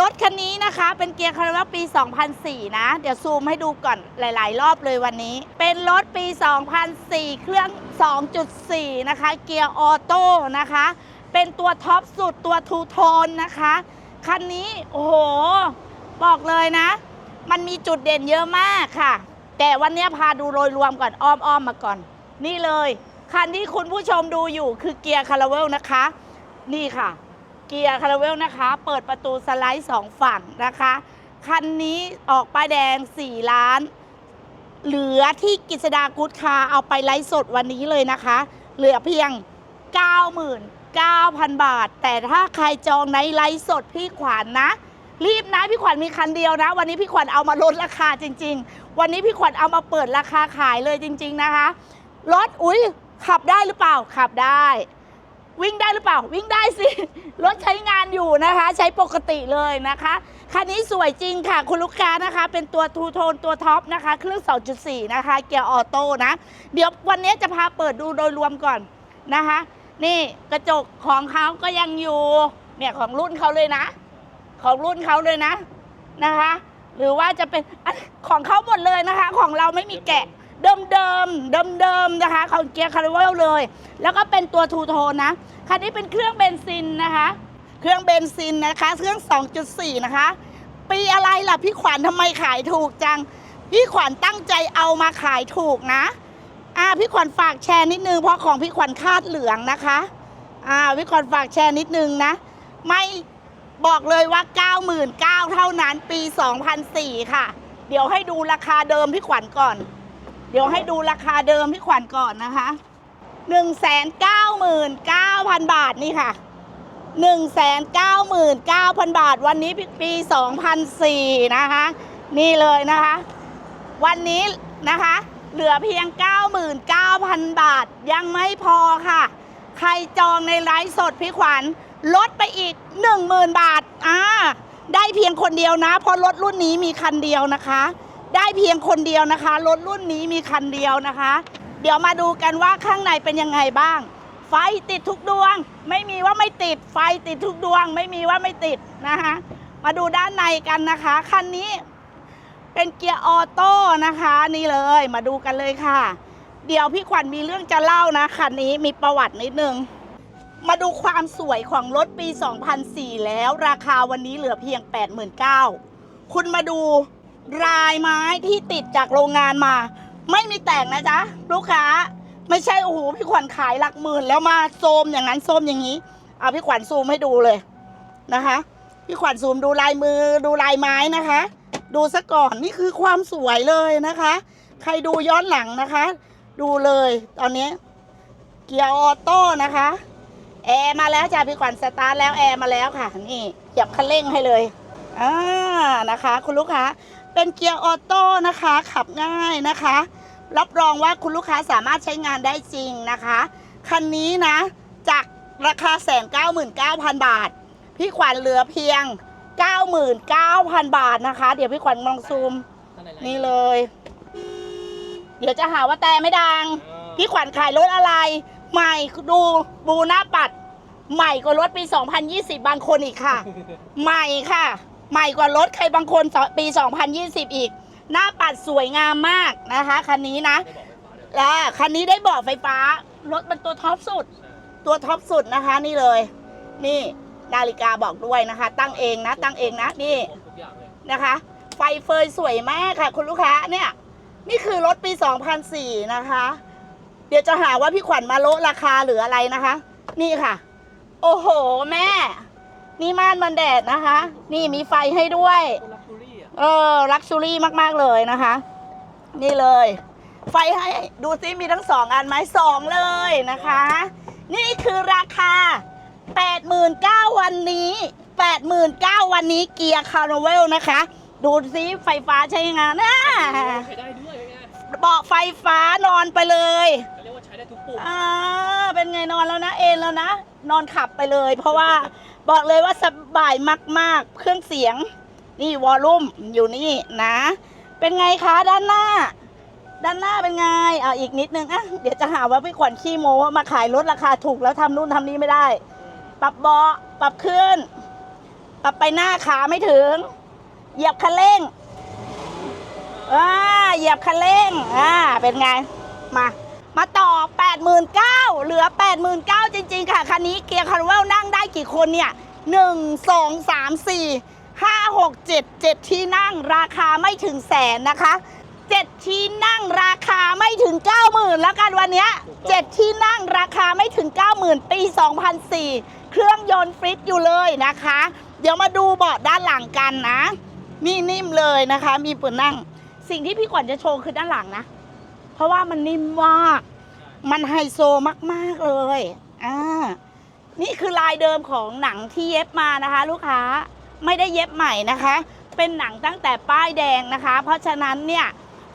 รถคันนี้นะคะ เป็นเกียร์คาร์วปี 2004 นะ เดี๋ยวซูมให้ดูก่อนหลาย ๆ รอบเลยวันนี้ เป็นรถปี 2004 เครื่อง 2.4 นะคะ เกียร์ออโต้นะคะ เป็นตัวท็อปสุดตัวทูโทนนะคะ คันนี้ โอ้โห บอกเลยนะ มันมีจุดเด่นเยอะมากค่ะ แต่วันนี้พาดูโดยรวมก่อนอ้อมอ้อมมาก่อน นี่เลย คันที่คุณผู้ชมดูอยู่คือเกียร์คาราเวลนะคะ นี่ค่ะ เกียร์คาราเวลนะคะ เปิดประตูสไลด์สองฝั่งนะคะ คันนี้ออกป้ายแดง 4 ล้าน เหลือที่กิษดากูดคาเอาไปไลฟ์สดวันนี้เลยนะคะ เหลือเพียง 99,000 บาท แต่ถ้าใครจองในไลฟ์สดพี่ขวัญนะรีบนะพี่ขวัญมีคันเดียวนะ วันนี้พี่ขวัญเอามาลดราคาจริง ๆ วันนี้พี่ขวัญเอามาเปิดราคาขายเลยจริง ๆนะคะรถอุ้ยขับได้หรือเปล่าขับได้ วิ่งได้หรือเปล่า วิ่งได้สิ รถใช้งานอยู่นะคะ ใช้ปกติเลยนะคะคันนี้สวยจริงค่ะ คุณลูกค้านะคะ เป็นตัวทูโทนตัวท็อปนะคะ เครื่อง 2.4 นะคะ เกียร์ออโต้นะ เดี๋ยววันนี้จะพาเปิดดูโดยรวมก่อนนะคะ นี่กระจกของเขาก็ยังอยู่ เนี่ยของรุ่นเขาเลยนะ ของรุ่นเขาเลยนะนะคะ หรือว่าจะเป็นอันของเขาหมดเลยนะคะ ของเราไม่มีแกะ เดิมเดิมเดิมเดิมๆนะคะของเกียร์คาร์เวลเลย แล้วก็เป็นตัวทูโทนนะ คันนี้เป็นเครื่องเบนซินนะคะ เครื่องเบนซินนะคะ เครื่อง 2.4 นะคะ ปีอะไรล่ะพี่ขวัญทำไมขายถูกจัง พี่ขวัญตั้งใจเอามาขายถูกนะ อ่าพี่ขวัญฝากแชร์นิดนึง เพราะของพี่ขวัญคาดเหลืองนะคะ อ่าพี่ขวัญฝากแชร์นิดนึงนะ ไม่บอกเลยว่า 99,000เท่านั้นปี 2004 ค่ะ เดี๋ยวให้ดูราคาเดิมพี่ขวัญก่อน เดี๋ยวให้ดูราคาเดิมพี่ขวัญก่อนนะคะ199,000บาทนี่ค่ะ199,000บาท วันนี้ปี2004นะคะ นี่เลยนะคะ วันนี้นะคะ เหลือเพียง99,000บาทยังไม่พอค่ะ ใครจองในไลฟ์สดพี่ขวัญลดไปอีก10,000บาทอ่าได้เพียงคนเดียวนะ เพราะรถรุ่นนี้มีคันเดียวนะคะ ได้เพียงคนเดียวนะคะรถรุ่นนี้มีคันเดียวนะคะ เดี๋ยวมาดูกันว่าข้างในเป็นยังไงบ้าง ไฟติดทุกดวง ไม่มีว่าไม่ติด ไฟติดทุกดวง ไม่มีว่าไม่ติดนะคะมาดูด้านในกันนะคะคันนี้เป็นเกียร์ออโต้นะคะนี่เลยมาดูกันเลยค่ะ เดี๋ยวพี่ขวัญมีเรื่องจะเล่านะคันนี้มีประวัตินิดนึง มาดูความสวยของรถปี 2004 แล้วราคาวันนี้เหลือเพียง 89,000 คุณมาดู ลายไม้ที่ติดจากโรงงานมา ไม่มีแต่งนะจ๊ะลูกค้า ไม่ใช่โอ้โหพี่ขวัญขายหลักหมื่น แล้วมาโซมอย่างนั้นโซมอย่างนี้ เอาพี่ขวัญซูมให้ดูเลยนะคะ พี่ขวัญซูมดูลายมือดูลายไม้นะคะ ดูซะก่อนนี่คือความสวยเลยนะคะ ใครดูย้อนหลังนะคะ ดูเลยตอนนี้ เกียร์ออโต้นะคะแอร์มาแล้วจ้ะพี่ขวัญสตาร์ทแล้วแอร์มาแล้วค่ะนี่เหยียบคันเร่งให้เลยอ่านะคะ คุณลูกค้า เป็นเกียร์ออโต้นะคะ ขับง่ายนะคะ รับรองว่าคุณลูกค้าสามารถใช้งานได้จริงนะคะ คันนี้นะ จากราคาแสนเก้าหมื่นเก้าพันบาท พี่ขวัญเหลือเพียง99,000บาทนะคะ เดี๋ยวพี่ขวัญลองซูม นี่เลย เดี๋ยวจะหาว่าแต่ไม่ดัง พี่ขวัญขายรถอะไร ใหม่ดูบูหน้าปัด ใหม่กว่ารถปี 2020 บางคนอีกค่ะ ใหม่ค่ะ ใหม่กว่ารถใครบางคนปี 2020 อีก หน้าปัดสวยงามมากนะคะ คันนี้นะและคันนี้ได้เบาะไฟฟ้า รถมันตัวท็อปสุด ตัวท็อปสุดนะคะ นี่เลย นี่นาฬิกาบอกด้วยนะคะ ตั้งเองนะ ตั้งเองนะนี่นะคะ ไฟเฟยสวยมากค่ะ คุณลูกค้าเนี่ย นี่คือรถปี 2004 นะคะ เดี๋ยวจะหาว่าพี่ขวัญมาโละราคาหรืออะไรนะคะ นี่ค่ะ โอ้โห แม่ นี่ม่านมันแดดนะคะ นี่มีไฟให้ด้วยคนลักชูรี่อะเออลักชูรี่มากๆเลยนะคะ นี่เลย ไฟให้ดูซิมีทั้งสองอันไหมสองเลยนะคะ นี่คือราคา 89,000วันนี้ 89,000วันนี้เกียร์คาร์เวลนะคะ ดูซิไฟฟ้าใช้งานนะใช้ได้ด้วยไงเบาะไฟฟ้านอนไปเลยเขาเรียกว่าใช้ได้ทุกปุ่มอ่าเป็นไงนอนแล้วนะเอนแล้วนะ นอนขับไปเลย เพราะว่า บอกเลยว่าสบายมาก ๆ เครื่องเสียง นี่วอลลุ่มอยู่นี่นะ เป็นไงคะด้านหน้า ด้านหน้าเป็นไงเอาอีกนิดนึงอะเดี๋ยวจะหาว่าพี่ขวัญขี้โม้ว่ามาขายรถราคาถูกแล้วทำนู่นทำนี้ไม่ได้ ปรับเบาะปรับขึ้น ปรับไปหน้าขาไม่ถึง เหยียบคันเร่งอ่าเหยียบคันเร่งอ่าเป็นไงมา มาต่อป 89,000เหลือ 89,000จริง ๆ ค่ะ คันนี้เกียร์คาร์เวลนั่งได้กี่คนเนี่ย 1 2 3 4 5 6 7 7 ที่นั่งราคาไม่ถึงแสนนะคะ 7 ที่นั่งราคาไม่ถึง 90,000แล้วกันวันนี้ 7 ที่นั่งราคาไม่ถึง 90,000 ปี 2004 เครื่องยนต์ฟริตอยู่เลยนะคะ เดี๋ยวมาดูเบาะด้านหลังกันนะ นี่นิ่มเลยนะคะ มีปืนนั่ง สิ่งที่พี่ขวัญจะโชว์คือด้านหลังนะ เพราะว่ามันนิ่มมาก มันไฮโซมาก ๆ เลย อ่า นี่คือลายเดิมของหนังที่เย็บมานะคะ ลูกค้า ไม่ได้เย็บใหม่นะคะ เป็นหนังตั้งแต่ป้ายแดงนะคะ เพราะฉะนั้นเนี่ย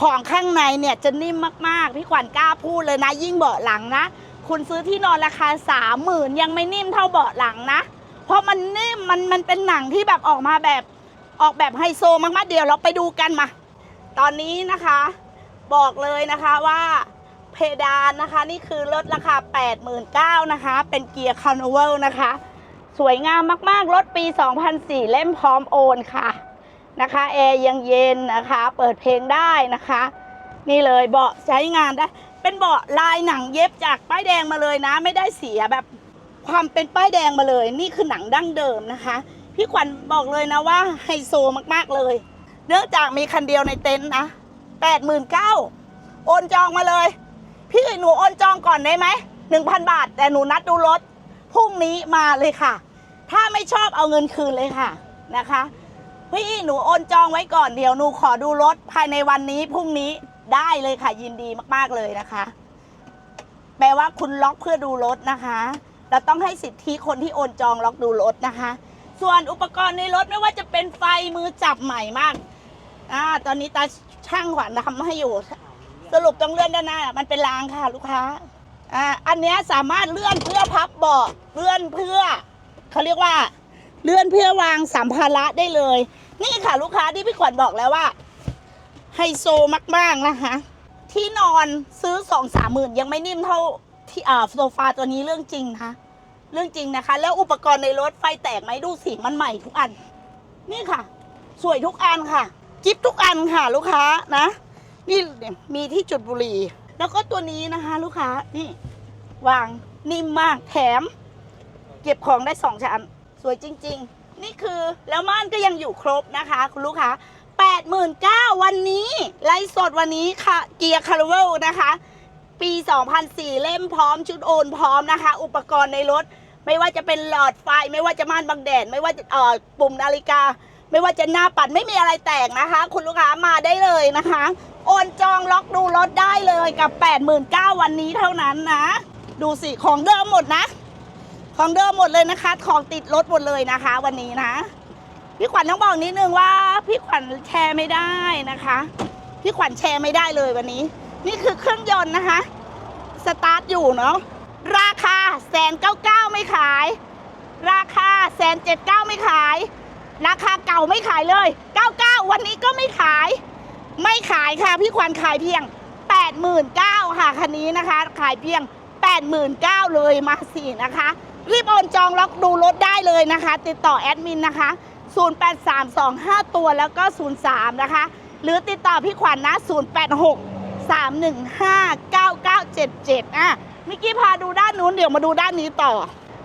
ของข้างในเนี่ยจะนิ่มมาก ๆ พี่ขวัญกล้าพูดเลยนะ ยิ่งเบาะหลังนะ คุณซื้อที่นอนราคาสามหมื่นยังไม่นิ่มเท่าเบาะหลังนะ เพราะมันนิ่ม มัน มันเป็นหนังที่แบบออกมาแบบออกแบบไฮโซมาก ๆ เดี๋ยวเราไปดูกันมา ตอนนี้นะคะ บอกเลยนะคะว่า เพดานนะคะ นี่คือลดราคา 89,000นะคะ เป็นเกียร์คาร์นเวลนะคะ สวยงามมากๆ รถปี 2004 เล่มพร้อมโอนค่ะนะคะแอร์ยังเย็นนะคะ เปิดเพลงได้นะคะ นี่เลยเบาะใช้งานได้ เป็นเบาะลายหนังเย็บจากป้ายแดงมาเลยนะ ไม่ได้เสียแบบความเป็นป้ายแดงมาเลย นี่คือหนังดั้งเดิมนะคะ พี่ขวัญบอกเลยนะว่าไฮโซมากๆเลย เนื่องจากมีคันเดียวในเต็นท์นะแปดหมื่นเก้าโอนจองมาเลย พี่หนูโอนจองก่อนได้ไหมหนึ่งพันบาท แต่หนูนัดดูรถพรุ่งนี้มาเลยค่ะ ถ้าไม่ชอบเอาเงินคืนเลยค่ะนะคะ พี่หนูโอนจองไว้ก่อนเดี๋ยวหนูขอดูรถภายในวันนี้พรุ่งนี้ได้เลยค่ะยินดีมากๆเลยนะคะ แปลว่าคุณล็อกเพื่อดูรถนะคะ เราต้องให้สิทธิคนที่โอนจองล็อกดูรถนะคะ ส่วนอุปกรณ์ในรถไม่ว่าจะเป็นไฟมือจับใหม่มากอ่าตอนนี้ตาช่างขวัญทำให้อยู่ สรุปต้องเลื่อนด้านหน้า มันเป็นรางค่ะลูกค้า อ่า อันเนี้ยสามารถเลื่อนเพื่อพับเบาะเลื่อนเพื่อเขาเรียกว่า เลื่อนเพื่อวางสัมภาระได้เลย นี่ค่ะลูกค้าที่พี่ขวัญบอกแล้วว่าไฮโซมากๆนะคะ ที่นอนซื้อสองสามหมื่นยังไม่นิ่มเท่าที่อ่าโซฟาตัวนี้เรื่องจริงนะคะเรื่องจริงนะคะ แล้วอุปกรณ์ในรถไฟแตกไหมดูสิมันใหม่ทุกอัน นี่ค่ะ สวยทุกอันค่ะ จิ๊บทุกอันค่ะ ลูกค้านะ นี่มีที่จุดบุรี แล้วก็ตัวนี้นะคะ ลูกค้านี่ วางนิ่มมากแถม เก็บของได้สองชั้น สวยจริง ๆ นี่คือแล้วม่านก็ยังอยู่ครบนะคะ คุณลูกค้า89,000วันนี้ไลฟ์สดวันนี้ค่ะเกียร์คาร์เวลนะคะ ปี 2004 เล่มพร้อมชุดโอนพร้อมนะคะ อุปกรณ์ในรถ ไม่ว่าจะเป็นหลอดไฟ ไม่ว่าจะม่านบังแดด ไม่ว่าจะเอ่อปุ่มนาฬิกา ไม่ว่าจะหน้าปัดไม่มีอะไรแตกนะคะ คุณลูกค้ามาได้เลยนะคะ โอนจองล็อกดูรถได้เลยกับ 89,000วันนี้เท่านั้นนะ ดูสิของเดิมหมดนะ ของเดิมหมดเลยนะคะ ของติดรถหมดเลยนะคะ วันนี้นะ พี่ขวัญต้องบอกนิดนึงว่า พี่ขวัญแชร์ไม่ได้นะคะ พี่ขวัญแชร์ไม่ได้เลยวันนี้ นี่คือเครื่องยนต์นะคะ สตาร์ทอยู่เนาะราคาแสนเก้าเก้าไม่ขาย ราคาแสนเจ็ดเก้าไม่ขาย ราคาเก่าไม่ขายเลย 99 วันนี้ก็ไม่ขาย ไม่ขายค่ะพี่ขวัญขายเพียง 89,000ค่ะคันนี้นะคะ ขายเพียง 89,000เลยมาสินะคะ รีบโอนจองล็อกดูรถได้เลยนะคะ ติดต่อแอดมินนะคะ 08325ตัวแล้วก็ 03 นะคะ หรือติดต่อพี่ขวัญนะ086 315 9977อะมื่อกี้พาดูด้านนู้นเดี๋ยวมาดูด้านนี้ต่อ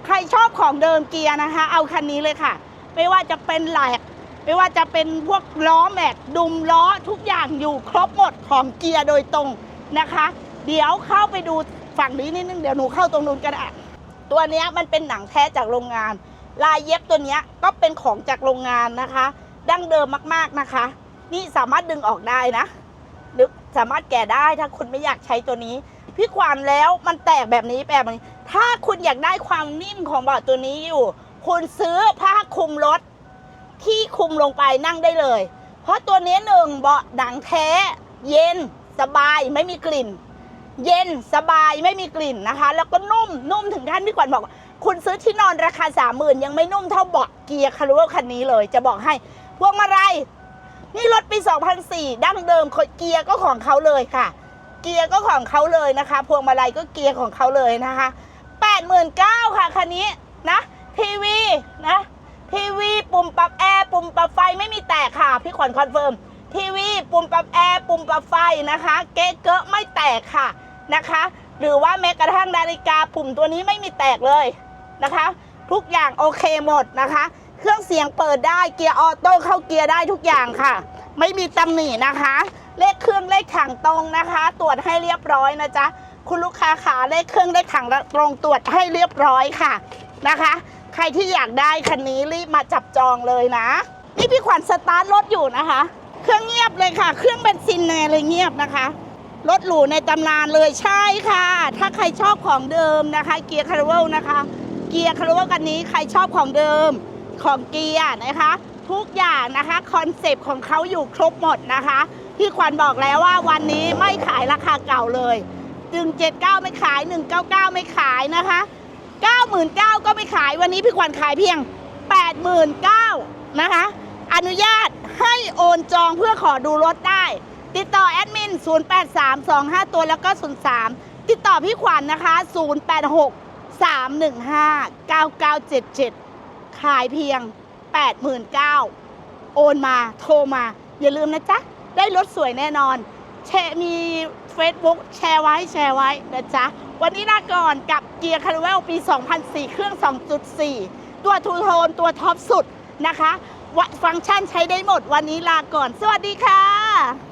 ใครชอบของเดิมเกียร์นะคะ เอาคันนี้เลยค่ะ ไม่ว่าจะเป็นแหลก ไม่ว่าจะเป็นพวกล้อแม็กดุมล้อทุกอย่างอยู่ครบหมดของเกียร์โดยตรงนะคะ เดี๋ยวเข้าไปดูฝั่งนี้นิดนึงเดี๋ยวหนูเข้าตรงนู้นก็ได้ตัวนี้มันเป็นหนังแท้จากโรงงาน ลายเย็บตัวนี้ก็เป็นของจากโรงงานนะคะ ดั้งเดิมมากๆนะคะ นี่สามารถดึงออกได้นะหรือสามารถแก่ได้ถ้าคุณไม่อยากใช้ตัวนี้ พี่ขวัญแล้วมันแตกแบบนี้แบบนี้ ถ้าคุณอยากได้ความนิ่มของเบาะตัวนี้อยู่ คุณซื้อผ้าคลุมรถ ที่คลุมลงไปนั่งได้เลย เพราะตัวนี้หนึ่งเบาะหนังแท้ เย็นสบายไม่มีกลิ่น เย็นสบายไม่มีกลิ่นนะคะ แล้วก็นุ่มนุ่มถึงขั้นพี่ขวัญบอก คุณซื้อที่นอนราคาสามหมื่นยังไม่นุ่มเท่าเบาะเกียร์คาร์วคันนี้เลย จะบอกให้พวงมาลัยนี่รถปี 2004 ดั้งเดิมเกียร์ก็ของเขาเลยค่ะ เกียร์ก็ของเขาเลยนะคะ พวงมาลัยก็เกียร์ของเขาเลยนะคะ 89,000ค่ะคันนี้นะ ทีวีนะ ทีวีปุ่มปรับแอร์ปุ่มปรับไฟไม่มีแตกค่ะพี่ขวัญคอนเฟิร์มทีวีปุ่มปรับแอร์ปุ่มปรับไฟนะคะ เก๊ะเกอะไม่แตกค่ะนะคะ หรือว่าแม้กระทั่งนาฬิกาปุ่มตัวนี้ไม่มีแตกเลยนะคะ ทุกอย่างโอเคหมดนะคะ เครื่องเสียงเปิดได้เกียร์ออโต้เข้าเกียร์ได้ทุกอย่างค่ะ ไม่มีตำหนินะคะ เลขเครื่องเลขถังตรงนะคะ ตรวจให้เรียบร้อยนะจ๊ะคุณลูกค้าขาเลขเครื่องเลขถังตรงตรวจให้เรียบร้อยค่ะนะคะ รที่อยากได้คันนี้รีบมาจับจองเลยนะ นี่พี่ขวัญสตาร์ทรถอยู่นะคะ เครื่องเงียบเลยค่ะ เครื่องเบนซินเลยเงียบนะคะรถหรูในตำนานเลยใช่ค่ะ ถ้าใครชอบของเดิมนะคะ เกียร์คาร์เวลนะคะ เกียร์คาร์เวลกันนี้ใครชอบของเดิมของเกียร์นะคะ ทุกอย่างนะคะคอนเซปต์ของเขาอยู่ครบหมดนะคะพี่ขวัญบอกแล้วว่าวันนี้ไม่ขายราคาเก่าเลย จึง 79 ไม่ขาย 199 ไม่ขายนะคะ 99,000ก็ไม่ขายวันนี้พี่ขวัญขายเพียง 89,000นะคะ อนุญาตให้โอนจองเพื่อขอดูรถได้ ติดต่อแอดมิน 083255ตัวแล้วก็ 03 ติดต่อพี่ขวัญนะคะ 086 315 9977 ขายเพียง 89,000 โอนมาโทรมา อย่าลืมนะจ๊ะ ได้รถสวยแน่นอน แชร์มี Facebook แชร์ไว้แชร์ไว้นะจ๊ะ วันนี้ลาก่อนกับเกียร์คาร์เวลปี 2004 เครื่อง 2.4 ตัวทูโทนตัวท็อปสุดนะคะ ฟังก์ชันใช้ได้หมดวันนี้ลาก่อน สวัสดีค่ะ